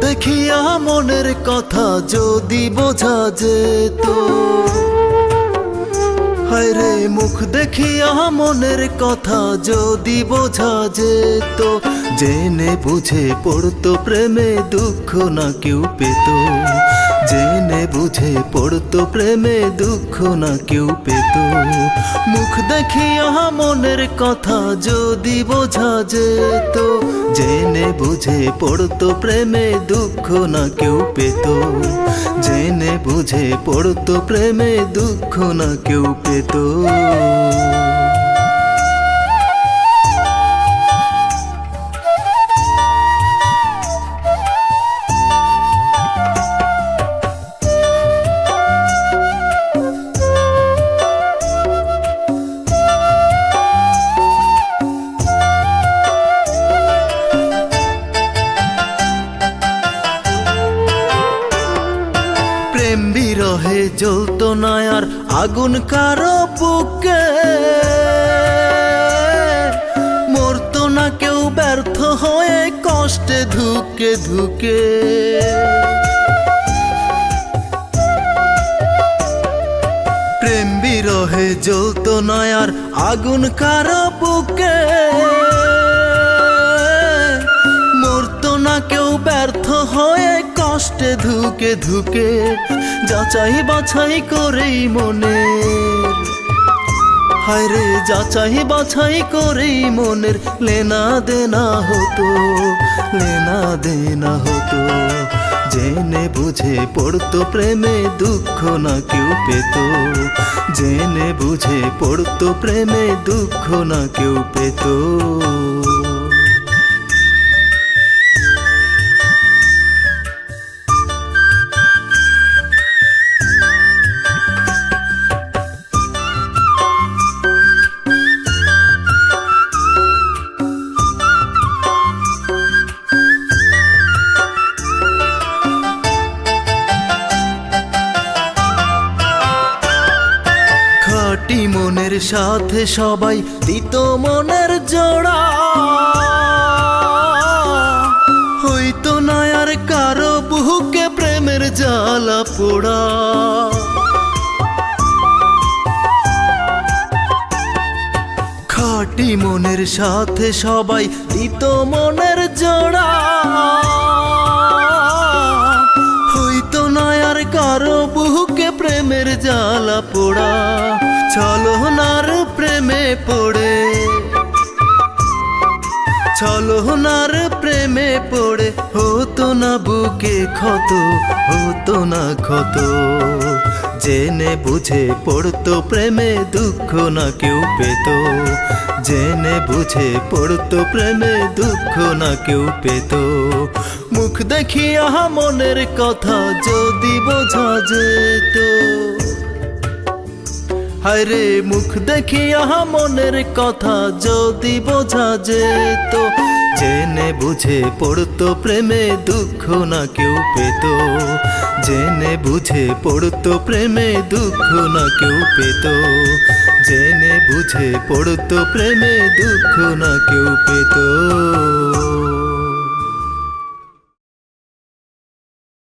দেখিয়া মনের কথা যদি বোঝা যেত। রে, মুখ দেখিয়া মনের কথা যদি বোঝা যেত। জেনে বুঝে পড়তো প্রেমে দুঃখ না কেউ পেত। জেনে বুঝে পড়তো, প্রেমে দুঃখ না কেউ পেত। মুখ দেখিয়া মনের কথা যদি বোঝা যেত, জেনে বুঝে পড়তো, প্রেমে দুঃখ না কেউ পেত। জেনে বুঝে পড়তো, প্রেমে দুঃখ না কেউ পেত। বিরহে জ্বলতো না আর আগুন কারও বুকে। মরতো না কেউ, ব্যর্থ হয়ে কষ্টে ধুকে ধুকে। প্রেম বিরহে জ্বলতো না আর আগুন কারও বুকে। ধুকে ধুকে, যাচাই বাছাই করেই মনে হায়রে যাচাই বাছাই করেই মনের। লেনা দেনা হতো, লেনা দেনা হতো। জেনে বুঝে পড়তো প্রেমে দুঃখ না কেউ পেত। জেনে বুঝে পড়তো প্রেমে দুঃখ না কেউ পেত। খাটি মনের সাথে সবাই দিত মনের জোড়া। হইতো না আর কারও বুকে প্রেমের জ্বালা পোড়া। খাটি মনের সাথে সবাই দিত মনের জোড়া। হইতো না আর কারও বুকে প্রেমের জ্বালা পড়ে। চলো নার প্রেমে পড়ে। হতো না বুকে ক্ষত, হতো না ক্ষত। জেনে বুঝে পড়তো প্রেমে দুঃখ না কেউ পেত। জেনে বুঝে পড়তো প্রেমে দুঃখ না কেউ পেত। মুখ দেখিয়া মনের কথা যদি বোঝা যেত। হায়রে মুখ দেখি দেখিয়া মনের কথা, যদি বোঝা যেত, জেনে বুঝে পড়তো, প্রেমে দুঃখ না কেউ পেত। জেনে বুঝে পড়তো, প্রেমে দুঃখ না কেউ পেত। জেনে বুঝে পড়তো, প্রেমে দুঃখ না কেউ পেত।